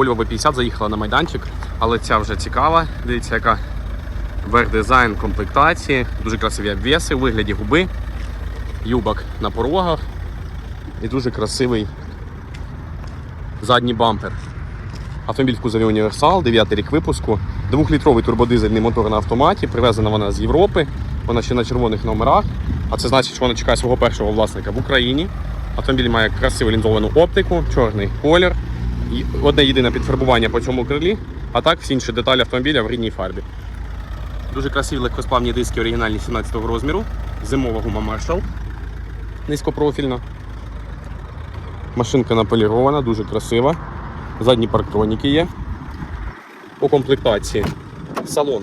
Volvo V50 заїхала на майданчик, але ця вже цікава. Дивіться, яка верх-дизайн комплектації, дуже красиві обвеси вигляді губи, юбок на порогах і дуже красивий задній бампер. Автомобіль в кузові універсал, 9 рік випуску, двохлітровий турбодизельний мотор на автоматі. Привезена вона з Європи. Вона ще на червоних номерах. А це значить, що вона чекає свого першого власника в Україні. Автомобіль має красиву лінзовану оптику, чорний колір. Одне єдине підфарбування по цьому крилі, а так всі інші деталі автомобіля в рідній фарбі. Дуже красиві легкосплавні диски оригінальні 17-го розміру. Зимова гума Marshall. Низькопрофільна. Машинка наполірована, дуже красива. Задні парктроніки є. По комплектації салон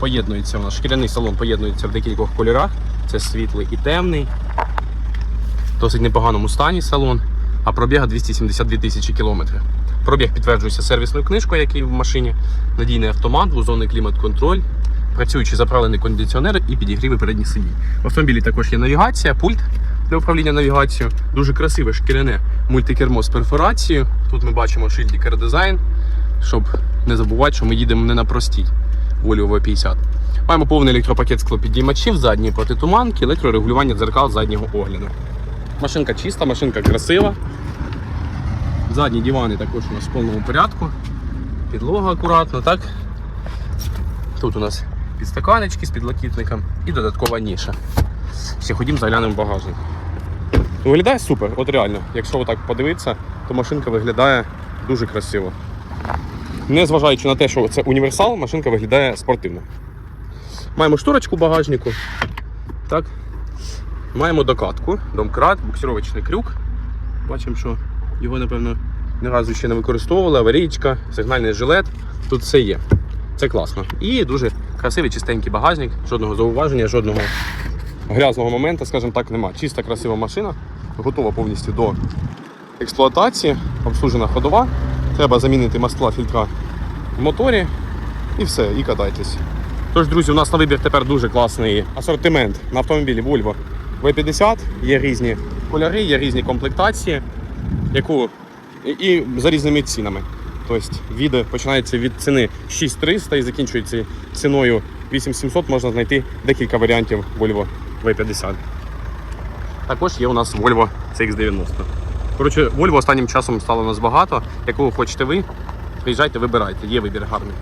поєднується у нас, шкіряний салон поєднується в декількох кольорах. Це світлий і темний. В досить непоганому стані салон, а пробіга 272 тисячі кілометрів. Пробіг підтверджується сервісною книжкою, який в машині, надійний автомат, двозонний клімат-контроль, працюючий заправлений кондиціонер і підігріви передніх сидінь. В автомобілі також є навігація, пульт для управління навігацією. Дуже красиве шкіряне мультикермо з перфорацією. Тут ми бачимо шильдик дизайн, щоб не забувати, що ми їдемо не на простій Volvo V50. Маємо повний електропакет склопідіймачів, задні протитуманки, електрорегулювання дзеркал заднього огляду. Машинка чиста, машинка красива. Задні дивани також у нас в повному порядку. Підлога акуратно, так? Тут у нас підстаканечки з підлокітником і додаткова ніша. Ще ходім, заглянемо в багажник. Виглядає супер, от реально. Якщо отак подивитися, то машинка виглядає дуже красиво. Незважаючи на те, що це універсал, машинка виглядає спортивно. Маємо шторочку багажнику. Так. Маємо докатку, домкрат, буксировочний крюк. Бачимо, що його, напевно, ні разу ще не використовували, аварійка, сигнальний жилет. Тут все є. Це класно. І дуже красивий, чистенький багажник, жодного зауваження, жодного грязного моменту, скажімо так, нема. Чиста, красива машина, готова повністю до експлуатації, обслужена ходова. Треба замінити масла фільтра в моторі і все, і катайтесь. Тож, друзі, у нас на вибір тепер дуже класний асортимент на автомобілі Volvo V50. Є різні кольори, є різні комплектації, яку і, за різними цінами. Тобто від починається від ціни 6300 і закінчується ціною 8700, можна знайти декілька варіантів Volvo V50. Також є у нас Volvo CX90. Коротше, Volvo останнім часом стало у нас багато. Яку хочете ви, приїжджайте, вибирайте, є вибір гарний.